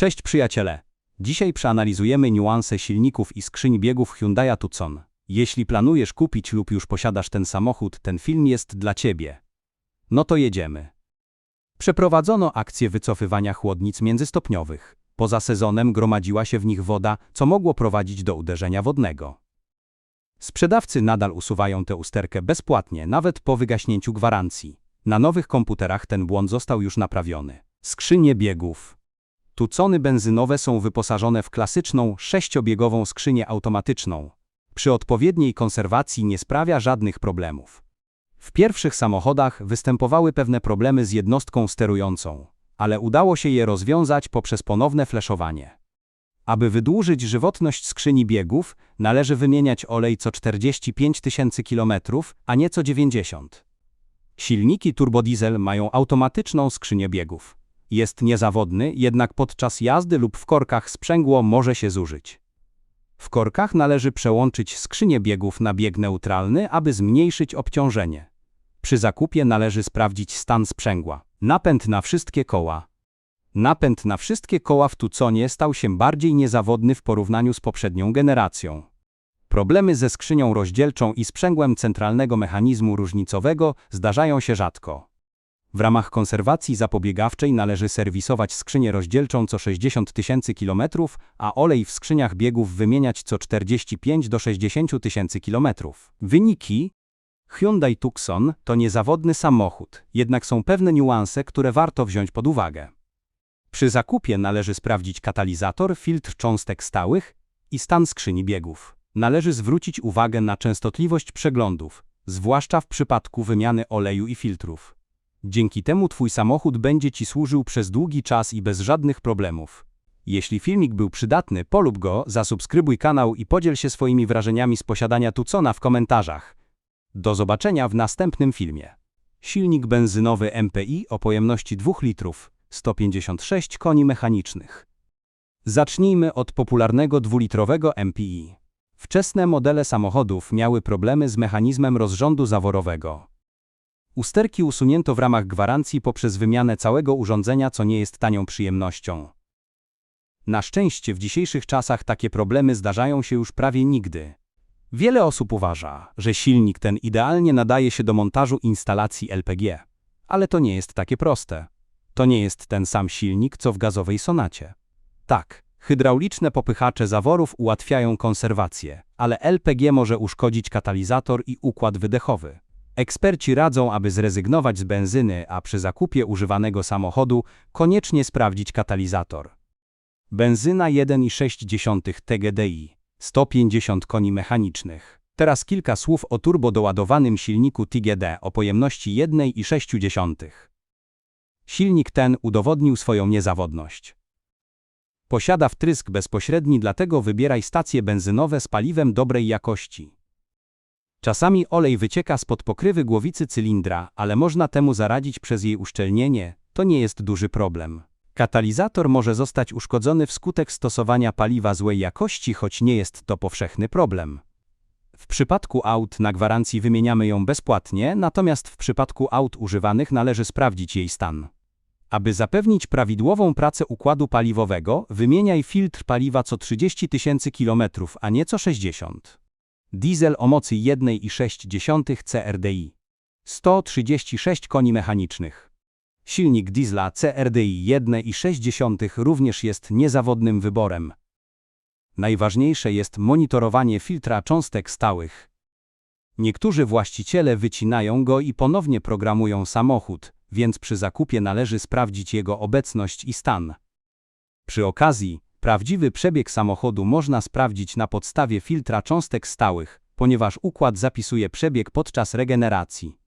Cześć przyjaciele! Dzisiaj przeanalizujemy niuanse silników i skrzyń biegów Hyundai Tucson. Jeśli planujesz kupić lub już posiadasz ten samochód, ten film jest dla Ciebie. No to jedziemy. Przeprowadzono akcję wycofywania chłodnic międzystopniowych. Poza sezonem gromadziła się w nich woda, co mogło prowadzić do uderzenia wodnego. Sprzedawcy nadal usuwają tę usterkę bezpłatnie, nawet po wygaśnięciu gwarancji. Na nowych komputerach ten błąd został już naprawiony. Skrzynie biegów. Tucony benzynowe są wyposażone w klasyczną, sześciobiegową skrzynię automatyczną. Przy odpowiedniej konserwacji nie sprawia żadnych problemów. W pierwszych samochodach występowały pewne problemy z jednostką sterującą, ale udało się je rozwiązać poprzez ponowne fleszowanie. Aby wydłużyć żywotność skrzyni biegów, należy wymieniać olej co 45 tysięcy kilometrów, a nie co 90. Silniki turbodiesel mają automatyczną skrzynię biegów. Jest niezawodny, jednak podczas jazdy lub w korkach sprzęgło może się zużyć. W korkach należy przełączyć skrzynię biegów na bieg neutralny, aby zmniejszyć obciążenie. Przy zakupie należy sprawdzić stan sprzęgła. Napęd na wszystkie koła. Napęd na wszystkie koła w Tuconie stał się bardziej niezawodny w porównaniu z poprzednią generacją. Problemy ze skrzynią rozdzielczą i sprzęgłem centralnego mechanizmu różnicowego zdarzają się rzadko. W ramach konserwacji zapobiegawczej należy serwisować skrzynię rozdzielczą co 60 tysięcy kilometrów, a olej w skrzyniach biegów wymieniać co 45 do 60 tysięcy kilometrów. Wyniki Hyundai Tucson to niezawodny samochód, jednak są pewne niuanse, które warto wziąć pod uwagę. Przy zakupie należy sprawdzić katalizator, filtr cząstek stałych i stan skrzyni biegów. Należy zwrócić uwagę na częstotliwość przeglądów, zwłaszcza w przypadku wymiany oleju i filtrów. Dzięki temu Twój samochód będzie Ci służył przez długi czas i bez żadnych problemów. Jeśli filmik był przydatny, polub go, zasubskrybuj kanał i podziel się swoimi wrażeniami z posiadania Tucsona w komentarzach. Do zobaczenia w następnym filmie. Silnik benzynowy MPI o pojemności 2 litrów, 156 koni mechanicznych. Zacznijmy od popularnego dwulitrowego MPI. Wczesne modele samochodów miały problemy z mechanizmem rozrządu zaworowego. Usterki usunięto w ramach gwarancji poprzez wymianę całego urządzenia, co nie jest tanią przyjemnością. Na szczęście w dzisiejszych czasach takie problemy zdarzają się już prawie nigdy. Wiele osób uważa, że silnik ten idealnie nadaje się do montażu instalacji LPG, ale to nie jest takie proste. To nie jest ten sam silnik, co w gazowej sonacie. Tak, hydrauliczne popychacze zaworów ułatwiają konserwację, ale LPG może uszkodzić katalizator i układ wydechowy. Eksperci radzą, aby zrezygnować z benzyny, a przy zakupie używanego samochodu koniecznie sprawdzić katalizator. Benzyna 1,6 TGDI, 150 koni mechanicznych. Teraz kilka słów o turbodoładowanym silniku TGD o pojemności 1,6. Silnik ten udowodnił swoją niezawodność. Posiada wtrysk bezpośredni, dlatego wybieraj stacje benzynowe z paliwem dobrej jakości. Czasami olej wycieka spod pokrywy głowicy cylindra, ale można temu zaradzić przez jej uszczelnienie, to nie jest duży problem. Katalizator może zostać uszkodzony wskutek stosowania paliwa złej jakości, choć nie jest to powszechny problem. W przypadku aut na gwarancji wymieniamy ją bezpłatnie, natomiast w przypadku aut używanych należy sprawdzić jej stan. Aby zapewnić prawidłową pracę układu paliwowego, wymieniaj filtr paliwa co 30 tysięcy km, a nie co 60. Diesel o mocy 1,6 CRDI. 136 koni mechanicznych. Silnik diesla CRDI 1,6 również jest niezawodnym wyborem. Najważniejsze jest monitorowanie filtra cząstek stałych. Niektórzy właściciele wycinają go i ponownie programują samochód, więc przy zakupie należy sprawdzić jego obecność i stan. Przy okazji, prawdziwy przebieg samochodu można sprawdzić na podstawie filtra cząstek stałych, ponieważ układ zapisuje przebieg podczas regeneracji.